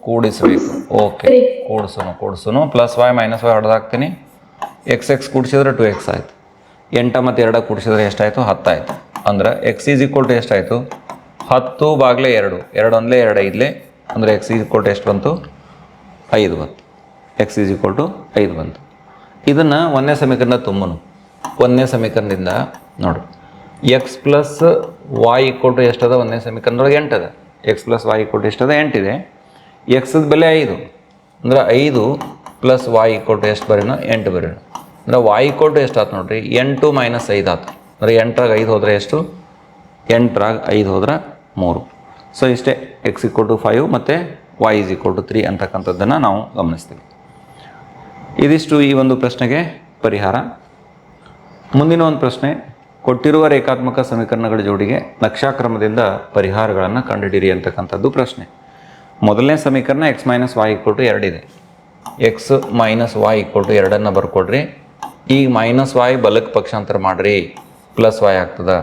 ಕೂಡಿಸ್ಬೇಕು. ಓಕೆ ಕೂಡಿಸೋನು ಕೂಡಿಸೋನು ಪ್ಲಸ್ ವೈ ಮೈನಸ್ ವೈ ಹೊಡೆದಾಕ್ತೀನಿ ಎಕ್ಸ್ ಎಕ್ಸ್ ಕೂಡಿಸಿದ್ರೆ ಟು ಎಕ್ಸ್ ಆಯಿತು. ಎಂಟ ಮತ್ತು ಎರಡ ಕೂಡಿಸಿದ್ರೆ ಎಷ್ಟಾಯಿತು? ಹತ್ತಾಯಿತು ಅಂದ್ರೆ ಎಕ್ಸ್ ಈಸ್ ಈಕ್ವಲ್ ಟು ಎಷ್ಟಾಯಿತು? ಹತ್ತು ಬಾಗ್ಲೆ ಎರಡು. ಎರಡು ಒಂದಲೇ ಎರಡು ಐದಲೇ ಅಂದರೆ ಎಕ್ಸ್ ಈಸ್ ಕೋಟ್ ಟು ಎಷ್ಟು ಬಂತು? ಐದು ಬಂತು. ಎಕ್ಸ್ ಈಸ್ ಈಕ್ವಲ್ ಟು ಐದು ಬಂತು. ಇದನ್ನು ಒಂದನೇ ಸಮೀಕರಣ ತುಂಬನು. ಒಂದನೇ ಸಮೀಕರಣದಿಂದ ನೋಡು. X plus Y equal to ಎಷ್ಟದ? ಒಂದನೇ ಸಮೀಕರಣದೊಳಗೆ ಅದ X plus Y equal to ಎಷ್ಟದ? ಎಂಟಿದೆ. ಎಕ್ಸದ ಬೆಲೆ ಐದು. ಅಂದ್ರೆ ಐದು ಪ್ಲಸ್ ವಾಯ್ ಈಕ್ವಲ್ ಟು ಎಷ್ಟು ಬರೋಣ ಎಂಟು ಬರೋಣ ಅಂದ್ರೆ ವಾಯ್ ಈಕ್ವಲ್ ಟು ಎಷ್ಟು ಆಯ್ತು ನೋಡ್ರಿ? ಎಂಟು ಮೈನಸ್ ಐದು ಆಯ್ತು ಅಂದರೆ ಎಂಟ್ರಾಗ ಐದು ಹೋದರೆ ಎಷ್ಟು? ಎಂಟ್ರಾಗ ಐದು ಹೋದ್ರೆ ಮೂರು. ಸೊ ಇಷ್ಟೇ ಎಕ್ಸ್ ಈಕ್ವಲ್ ಟು ಫೈವ್ ಮತ್ತು y is equal to three ಅಂತಕ್ಕಂಥದ್ದನ್ನು ನಾವು ಗಮನಿಸ್ತೀವಿ. ಇದಿಷ್ಟು ಈ ಒಂದು ಪ್ರಶ್ನೆಗೆ ಪರಿಹಾರ. ಮುಂದಿನ ಒಂದು ಪ್ರಶ್ನೆ, ಕೊಟ್ಟಿರುವ ರೇಖಾತ್ಮಕ ಸಮೀಕರಣಗಳ ಜೋಡಿಗೆ ನಕ್ಷಾಕ್ರಮದಿಂದ ಪರಿಹಾರಗಳನ್ನು ಕಂಡುಹಿಡಿಯಿರಿ ಅಂತಕ್ಕಂಥದ್ದು ಪ್ರಶ್ನೆ. ಮೊದಲನೇ ಸಮೀಕರಣ x minus y equal to ಎರಡಿದೆ x minus y equal to ಎರಡನ್ನು ಬರ್ಕೊಡ್ರಿ. ಈಗ ಮೈನಸ್ ವಾಯ್ ಬಲಕ್ಕೆ ಪಕ್ಷಾಂತರ ಮಾಡಿರಿ. ಪ್ಲಸ್ ವಾಯ್ ಆಗ್ತದೆ.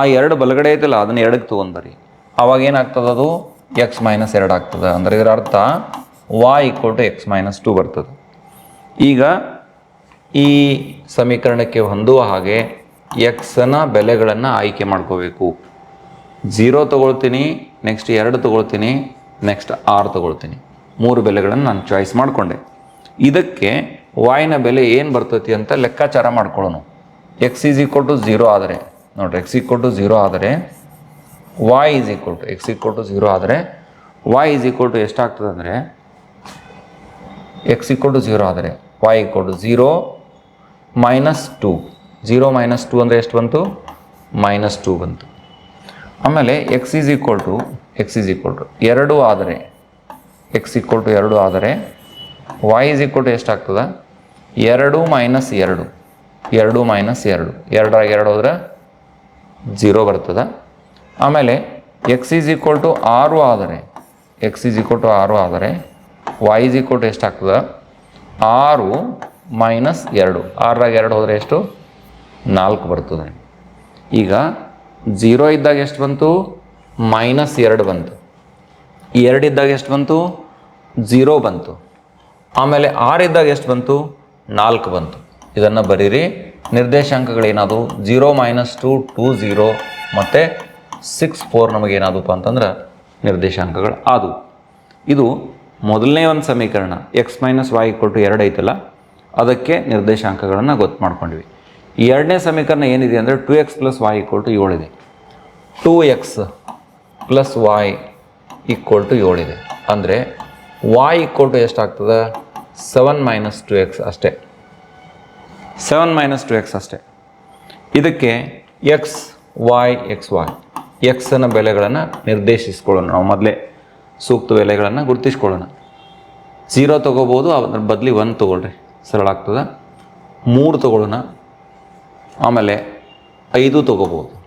ಆ ಎರಡು ಬಲಗಡೆ ಐತಲ್ಲ, ಅದನ್ನ ಎರಡಕ್ಕೆ ತೊಗೊಂಡ್ಬರಿ ಅವಾಗ ಏನಾಗ್ತದೆ ಅದು? ಎಕ್ಸ್ ಮೈನಸ್ ಎರಡು ಆಗ್ತದೆ. ಅಂದ್ರೆ ಇದರ ಅರ್ಥ y equal to x minus two ಬರ್ತದೆ. ಈಗ ಈ ಸಮೀಕರಣಕ್ಕೆ ಹೊಂದುವ ಹಾಗೆ ಎಕ್ಸನ ಬೆಲೆಗಳನ್ನು ಆಯ್ಕೆ ಮಾಡ್ಕೋಬೇಕು. ಝೀರೋ ತೊಗೊಳ್ತೀನಿ ನೆಕ್ಸ್ಟ್ ಎರಡು ತೊಗೊಳ್ತೀನಿ ನೆಕ್ಸ್ಟ್ ಆರು ತೊಗೊಳ್ತೀನಿ. ಮೂರು ಬೆಲೆಗಳನ್ನು ನಾನು ಚಾಯ್ಸ್ ಮಾಡಿಕೊಂಡೆ. ಇದಕ್ಕೆ ವಾಯ್ನ ಬೆಲೆ ಏನು ಬರ್ತೈತಿ ಅಂತ ಲೆಕ್ಕಾಚಾರ ಮಾಡ್ಕೊಳ್ಳೋಣ. X is equal to zero ಆದರೆ, ನೋಡ್ರಿ ಎಕ್ಸ್ ಈಕ್ವಲ್ ಟು ಝೀರೋ ಆದರೆ y is equal to x equal to zero ಆದರೆ ವಾಯ್ ಈಸ್ ಈಕ್ವಲ್ ಟು ಎಷ್ಟಾಗ್ತದೆ ಅಂದರೆ ಎಕ್ಸ್ ಈಕ್ವಲ್ ಟು ಝೀರೋ ಆದರೆ y equal to zero minus two zero minus two ಅಂದರೆ ಎಷ್ಟು ಬಂತು? ಮೈನಸ್ ಟು ಬಂತು. ಆಮೇಲೆ x is equal to x is equal to ಎರಡು ಆದರೆ ಎಕ್ಸ್ ಈಕ್ವಲ್ ಟು ಎರಡು ಆದರೆ ವಾಯ್ ಈಸ್ ಈಕ್ವಲ್ ಟು ಎಷ್ಟಾಗ್ತದೆ? ಎರಡು ಮೈನಸ್ ಎರಡು. ಎರಡು ಮೈನಸ್ ಎರಡು. ಎರಡರಾಗ ಎರಡು ಹೋದ್ರೆ ಝೀರೋ ಬರ್ತದೆ. ಆಮೇಲೆ ಎಕ್ಸ್ ಈಸ್ ಈಕ್ವಲ್ ಟು ಆರು ಆದರೆ ಎಕ್ಸ್ ಈಸ್ ಈಕ್ವಲ್ ಟು ಆರು ಆದರೆ ವೈ ಈಸ್ ಈಕ್ವಲ್ ಟು ಎಷ್ಟಾಗ್ತದೆ ಆರು ಮೈನಸ್ ಎರಡು. ಆರಾಗ ಎರಡು ಹೋದರೆ ಎಷ್ಟು? ನಾಲ್ಕು ಬರ್ತದೆ. ಈಗ ಜೀರೋ ಇದ್ದಾಗ ಎಷ್ಟು ಬಂತು? ಮೈನಸ್ ಎರಡು ಬಂತು. ಎರಡು ಇದ್ದಾಗ ಎಷ್ಟು ಬಂತು? ಜೀರೋ ಬಂತು. ಆಮೇಲೆ ಆರು ಇದ್ದಾಗ ಎಷ್ಟು ಬಂತು? ನಾಲ್ಕು ಬಂತು. ಇದನ್ನು ಬರೀರಿ. ನಿರ್ದೇಶಾಂಕಗಳೇನಾದವು? Zero minus two two zero ಮತ್ತು ಸಿಕ್ಸ್ ಫೋರ್ ನಮಗೇನಾದಪ್ಪ ಅಂತಂದ್ರೆ ನಿರ್ದೇಶಾಂಕಗಳು ಆದವು. ಇದು ಮೊದಲನೇ ಒಂದು ಸಮೀಕರಣ ಎಕ್ಸ್ ಮೈನಸ್ ವಾಯ್ ಟು ಎರಡು ಐತಲ್ಲ, ಅದಕ್ಕೆ ನಿರ್ದೇಶಾಂಕಗಳನ್ನು ಗೊತ್ತು ಮಾಡ್ಕೊಂಡ್ವಿ. ಎರಡನೇ ಸಮೀಕರಣ ಏನಿದೆ ಅಂದರೆ two X plus Y equal to ಏಳಿದೆ two X plus Y equal to ಏಳಿದೆ ಅಂದರೆ ವಾಯ್ ಈಕ್ವಲ್ ಟು ಎಷ್ಟಾಗ್ತದೆ? ಸೆವೆನ್ ಮೈನಸ್ ಟು ಎಕ್ಸ್ ಅಷ್ಟೇ. ಸೆವೆನ್ ಮೈನಸ್ ಟು ಎಕ್ಸ್ ಅಷ್ಟೇ. ಇದಕ್ಕೆ ಎಕ್ಸ್ ವಾಯ್ ಎಕ್ಸ್ ವಾಯ್ ಎಕ್ಸನ ಬೆಲೆಗಳನ್ನು ನಿರ್ದೇಶಿಸ್ಕೊಳ್ಳೋಣ. ನಾವು ಮೊದಲೇ ಸೂಕ್ತ ಬೆಲೆಗಳನ್ನು ಗುರುತಿಸ್ಕೊಳ್ಳೋಣ. ಝೀರೋ ತೊಗೋಬೋದು, ಅದ್ರ ಬದಲಿ ಒಂದು ತೊಗೊಳ್ರಿ. ಸರಳ ಆಗ್ತದೆ? ಮೂರು ತೊಗೊಳ್ಳೋಣ. ಆಮೇಲೆ ಐದು ತೊಗೋಬೋದು.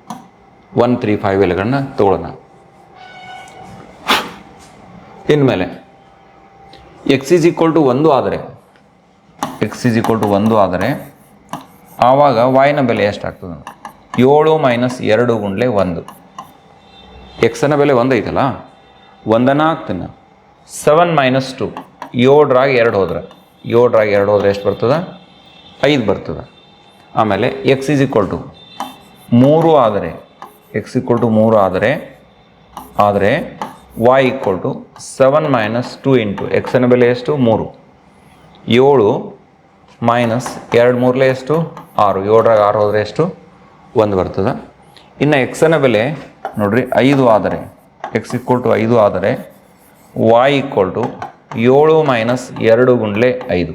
ಒನ್ ತ್ರೀ ಫೈವ್ ಬೆಲೆಗಳನ್ನ ತೊಗೊಳ್ಳೋಣ. ಇನ್ಮೇಲೆ ಎಕ್ಸ್ ಈಸ್ ಈಕ್ವಲ್ ಟು ಒಂದು ಆದರೆ ಎಕ್ಸ್ ಈಸ್ ಈಕ್ವಲ್ ಟು ಒಂದು ಆದರೆ ಆವಾಗ ವಾಯ್ನ ಬೆಲೆ ಎಷ್ಟಾಗ್ತದೆ? ಏಳು ಮೈನಸ್ ಎರಡು ಗುಂಡ್ಲೆ ಒಂದು. ಎಕ್ಸನ ಬೆಲೆ ಒಂದೈತಲ್ಲ? ಒಂದನ್ನ ಹಾಕ್ತೀನಿ ಸೆವೆನ್ ಮೈನಸ್ ಟು ಏಳರಾಗ ಎರಡು ಹೋದ್ರೆ. ಏಳರಾಗ ಎರಡು ಹೋದ್ರೆ ಎಷ್ಟು ಬರ್ತದೆ? ಐದು ಬರ್ತದೆ. ಆಮೇಲೆ ಎಕ್ಸ್ ಈಸ್ ಈಕ್ವಲ್ ಟು ಮೂರು ಆದರೆ ಎಕ್ಸ್ ಈಕ್ವಲ್ ಟು ಮೂರು ಆದರೆ ಆದರೆ y equal to seven minus two into ಎಕ್ಸನ ಬೆಲೆ ಎಷ್ಟು? ಮೂರು. ಏಳು ಮೈನಸ್ ಎರಡು ಮೂರಲೇ ಎಷ್ಟು? ಆರು. ಏಳರಾಗ ಆರು ಹೋದರೆ ಎಷ್ಟು? ಒಂದು ಬರ್ತದೆ. ಇನ್ನು ಎಕ್ಸನ ಬೆಲೆ ನೋಡ್ರಿ, ಐದು ಆದರೆ ಎಕ್ಸ್ ಈಕ್ವಲ್ ಟು ಐದು ಆದರೆ ವಾಯ್ ಈಕ್ವಲ್ ಟು ಏಳು ಮೈನಸ್ ಎರಡು ಗುಂಡ್ಲೆ ಐದು.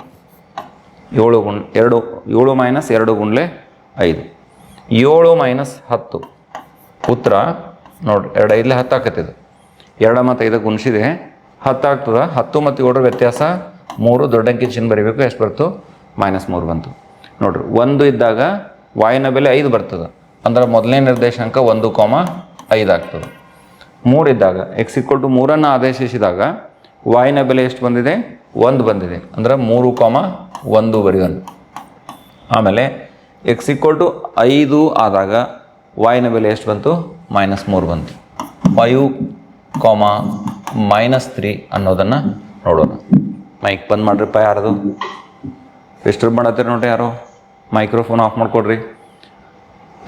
ಏಳು ಗುಂಡ್ ಎರಡು, ಏಳು ಮೈನಸ್ ಎರಡು ಗುಂಡ್ಲೆ ಐದು. ಏಳು ಮೈನಸ್ ಹತ್ತು. ಉತ್ತರ, ನೋಡ್ರಿ, ಎರಡು ಐದಲೇ ಹತ್ತು ಆಕತ್ತಿದೆ ಎರಡು ಮತ್ತು ಐದಕ್ಕೆ ಗುಣಿಸಿದೆ, ಹತ್ತು ಆಗ್ತದೆ. ಹತ್ತು ಮತ್ತು ಏಳರ ವ್ಯತ್ಯಾಸ ಮೂರು, ದೊಡ್ಡ ಅಂಕಿ ಚಿಹ್ನೆ ಬರೀಬೇಕು, ಎಷ್ಟು ಬರ್ತು ಮೈನಸ್ ಮೂರು ಬಂತು. ನೋಡ್ರಿ, ಒಂದು ಇದ್ದಾಗ ವಾಯಿನ ಬೆಲೆ ಐದು ಬರ್ತದೆ. ಅಂದ್ರೆ ಮೊದಲನೇ ನಿರ್ದೇಶಾಂಕ ಒಂದು ಕೋಮ ಐದು ಆಗ್ತದೆ ಮೂರು ಇದ್ದಾಗ ಎಕ್ಸ್ ಇಕ್ವಲ್ ಟು ಮೂರನ್ನು ಆದೇಶಿಸಿದಾಗ ವಾಯಿನ ಬೆಲೆ ಎಷ್ಟು ಬಂದಿದೆ? ಒಂದು ಬಂದಿದೆ. ಅಂದ್ರೆ ಮೂರು ಕಾಮ ಒಂದು ಬರೆಯೋಣ ಆಮೇಲೆ ಎಕ್ಸ್ ಇಕ್ವಲ್ ಟು ಐದು ಆದಾಗ ವಾಯಿನ ಬೆಲೆ ಎಷ್ಟು ಬಂತು? ಮೈನಸ್ ಮೂರು ಬಂತು. ಫೈವ್ ಕಾಮ ಮೈನಸ್ ತ್ರೀ ಅನ್ನೋದನ್ನು ನೋಡೋಣ. ಮೈಕ್ ಬಂದ್ ಮಾಡ್ರಿಪ್ಪ ಯಾರದು? ಡಿಸ್ಟರ್ಬ್ ಮಾಡತ್ತೀರಿ ನೋಡ್ರಿ ಯಾರು? ಮೈಕ್ರೋಫೋನ್ ಆಫ್ ಮಾಡಿಕೊಡ್ರಿ.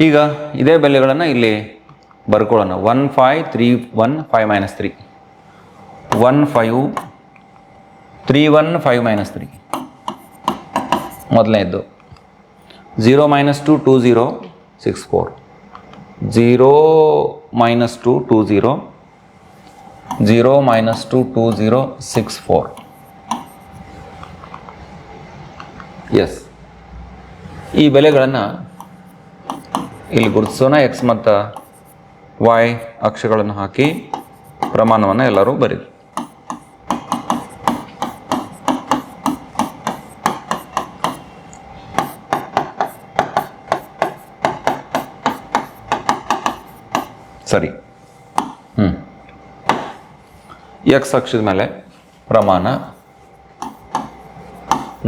ಈಗ, ಇದೇ ಬೆಲೆಗಳನ್ನು ಇಲ್ಲಿ ಬರ್ಕೊಳ್ಳೋಣ. One five three one five minus three. One five three one five minus three. ಮೊದಲನೇದ್ದು. Zero minus two two zero six four. Zero minus two two zero zero minus two two zero six four. Yes. ಈ ಬೆಲೆಗಳನ್ನು ಇಲ್ಲಿ ಗುರುತಿಸೋಣ. X ಮತ್ತು Y ಅಕ್ಷಗಳನ್ನು ಹಾಕಿ ಪ್ರಮಾಣವನ್ನು ಎಲ್ಲರೂ ಬರೀರಿ. ಸರಿ. ಹ್ಞೂ ಎಕ್ಸ್ ಅಕ್ಷದ ಮೇಲೆ ಪ್ರಮಾಣ.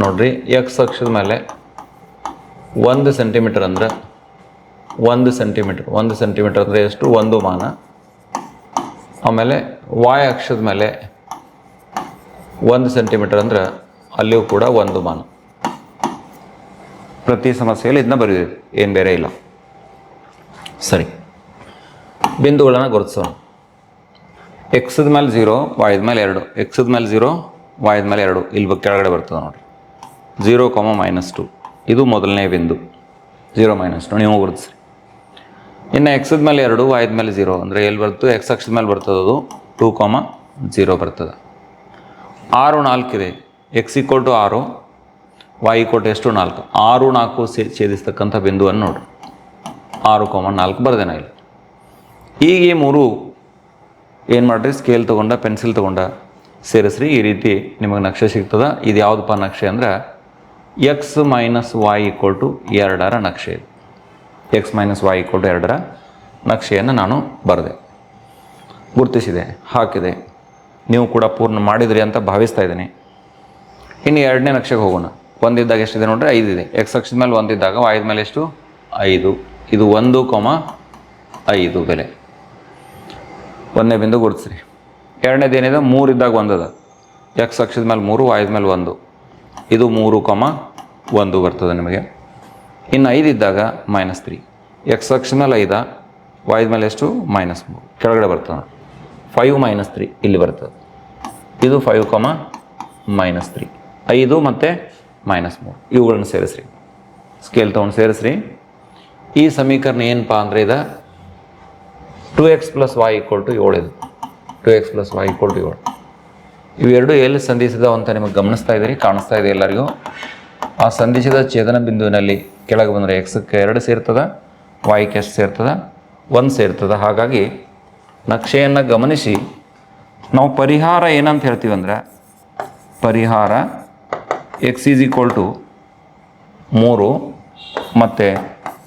ನೋಡ್ರಿ ಎಕ್ಸ್ ಅಕ್ಷದ ಮೇಲೆ ಒಂದು ಸೆಂಟಿಮೀಟರ್ ಅಂದ್ರೆ ಒಂದು ಸೆಂಟಿಮೀಟರ್ ಒಂದು ಸೆಂಟಿಮೀಟರ್ ಅಂದರೆ ಎಷ್ಟು? ಒಂದು ಮಾನ. ಆಮೇಲೆ ವಾಯ್ ಅಕ್ಷದ ಮೇಲೆ ಒಂದು ಸೆಂಟಿಮೀಟರ್ ಅಂದ್ರೆ ಅಲ್ಲಿಯೂ ಕೂಡ ಒಂದು ಮಾನ. ಪ್ರತಿ ಸಮಸ್ಯೆಯಲ್ಲಿ ಇದನ್ನ ಬರೀಬೇಕು ಏನು ಬೇರೆ ಇಲ್ಲ. ಸರಿ. ಬಿಂದುಗಳನ್ನು ಗುರುತಿಸೋಣ. ಎಕ್ಸದ ಮೇಲೆ ಝೀರೋ ವಾಯ್ದ ಮೇಲೆ ಎರಡು. ಎಕ್ಸದ ಮೇಲೆ ಝೀರೋ ವಾಯ್ದ ಮೇಲೆ ಎರಡು. ಇಲ್ಲಿ ಕೆಳಗಡೆ ಬರ್ತದೆ ನೋಡಿರಿ. ಝೀರೋ ಕಾಮ ಮೈನಸ್ ಟು ಇದು ಮೊದಲನೇ ಬಿಂದು. ಝೀರೋ ಮೈನಸ್ ಟು ನೀವು ಗುರುತಿಸ್ರಿ. ಇನ್ನು ಎಕ್ಸದ ಮೇಲೆ ಎರಡು ವಾಯ್ದ ಮೇಲೆ ಝೀರೋ ಅಂದರೆ ಎಲ್ಲಿ ಬರ್ತು ಎಕ್ಸ್ ಅಕ್ಷದ ಮೇಲೆ ಬರ್ತದೆ ಅದು. ಟೂ ಕಾಮ ಝೀರೋ ಬರ್ತದೆ. ಆರು ಇದೆ. ಎಕ್ಸ್ ಈಕ್ವಲ್ ಟು ಆರು ವೈ ಈಕ್ವಲ್ ಟು ಎಷ್ಟು? ನಾಲ್ಕು. ಆರು ನಾಲ್ಕು ಸೇ ಛೇದಿಸ್ತಕ್ಕಂಥ ಬಿಂದುವನ್ನು ನೋಡ್ರಿ. ಆರು ಕಾಮ ನಾಲ್ಕು ಬರ್ದೇನ ಇಲ್ಲಿ. ಈಗ ಈ ಮೂರು ಏನು ಮಾಡಿರಿ? ಸ್ಕೇಲ್ ತೊಗೊಂಡ ಪೆನ್ಸಿಲ್ ತೊಗೊಂಡ ಸೇರಿಸ್ರಿ. ಈ ರೀತಿ ನಿಮಗೆ ನಕ್ಷೆ ಸಿಗ್ತದೆ. ಇದು ಯಾವುದಪ್ಪ ನಕ್ಷೆ ಅಂದ್ರೆ x minus y equal to ಎರಡರ ನಕ್ಷೆ ಇದು. ಎಕ್ಸ್ ಮೈನಸ್ ವಾಯ್ ಕೊಟ್ಟು ಎರಡರ ನಕ್ಷೆಯನ್ನು ನಾನು ಬರೆದೆ. ಗುರುತಿಸಿದೆ, ಹಾಕಿದೆ. ನೀವು ಕೂಡ ಪೂರ್ಣ ಮಾಡಿದ್ರಿ ಅಂತ ಭಾವಿಸ್ತಾ ಇದ್ದೀನಿ. ಇನ್ನು ಎರಡನೇ ನಕ್ಷೆಗೆ ಹೋಗೋಣ. ಒಂದಿದ್ದಾಗ ಎಷ್ಟಿದೆ ನೋಡ್ರಿ? ಐದಿದೆ ಎಕ್ಸ್ ಅಕ್ಷದ ಮೇಲೆ ಒಂದಿದ್ದಾಗ ವಾಯ್ದ ಮೇಲೆ ಎಷ್ಟು? ಐದು. ಇದು ಒಂದು ಕೊಮ ಐದು ಬೆಲೆ. ಒಂದನೇ ಬಿಂದು ಗುರುತಿಸ್ರಿ. ಎರಡನೇದು ಏನಿದೆ? ಮೂರು ಇದ್ದಾಗ ಒಂದದ. ಎಕ್ಸ್ ಅಕ್ಷದ ಮೇಲೆ ಮೂರು ವಾಯ್ದ ಮೇಲೆ ಒಂದು. ಇದು ಮೂರು ಕೊಮ ಒಂದು ಬರ್ತದೆ ನಿಮಗೆ. ಇನ್ನು ಐದು ಇದ್ದಾಗ ಮೈನಸ್ ತ್ರೀ ಎಕ್ಸ್ ಅಕ್ಷ ಮೇಲೆ ಐದ ವಾಯ್ದ ಮೇಲೆ ಎಷ್ಟು? ಮೈನಸ್ ಮೂರು. ಕೆಳಗಡೆ ಬರ್ತದೆ ಫೈವ್ ಮೈನಸ್ ತ್ರೀ ಇಲ್ಲಿ ಬರ್ತದೆ. ಇದು ಫೈವ್ ಕಮ ಮೈನಸ್ ತ್ರೀ ಐದು ಮತ್ತು ಮೈನಸ್ ಮೂರು. ಇವುಗಳನ್ನು ಸೇರಿಸ್ರಿ. ಸ್ಕೇಲ್ ತೊಗೊಂಡು ಸೇರಿಸ್ರಿ. ಈ ಸಮೀಕರಣ ಏನಪ್ಪ ಅಂದರೆ ಇದು two x plus y equal to ಏಳು ಇದು. Two x plus y equal to ಏಳು. ಇವೆರಡು ಎಲ್ಲಿ ಸಂಧಿಸಿದಾವ ಅಂತ ನಿಮಗೆ ಗಮನಿಸ್ತಾ ಇದ್ದೀರಿ, ಕಾಣಿಸ್ತಾ ಇದೆ ಎಲ್ಲರಿಗೂ? ಆ ಸಂಧಿಸಿದ ಛೇದನ ಬಿಂದುವಿನಲ್ಲಿ ಕೆಳಗೆ ಬಂದರೆ ಎಕ್ಸಕ್ಕೆ ಎರಡು ಸೇರ್ತದೆ ವಾಯ್ಗೆ ಎಷ್ಟು ಸೇರ್ತದೆ, ಒಂದು ಸೇರ್ತದೆ. ಹಾಗಾಗಿ ನಕ್ಷೆಯನ್ನು ಗಮನಿಸಿ. ನಾವು ಪರಿಹಾರ ಏನಂತ ಹೇಳ್ತೀವಿ ಅಂದ್ರೆ, ಪರಿಹಾರ ಎಕ್ಸ್ ಈಸ್ ಈಕ್ವಲ್ ಟು ಮೂರು ಮತ್ತು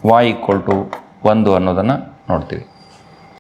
ವಾಯ್ ಈಕ್ವಲ್ ಟು ಒಂದು ಅನ್ನೋದನ್ನು ನೋಡ್ತೀವಿ.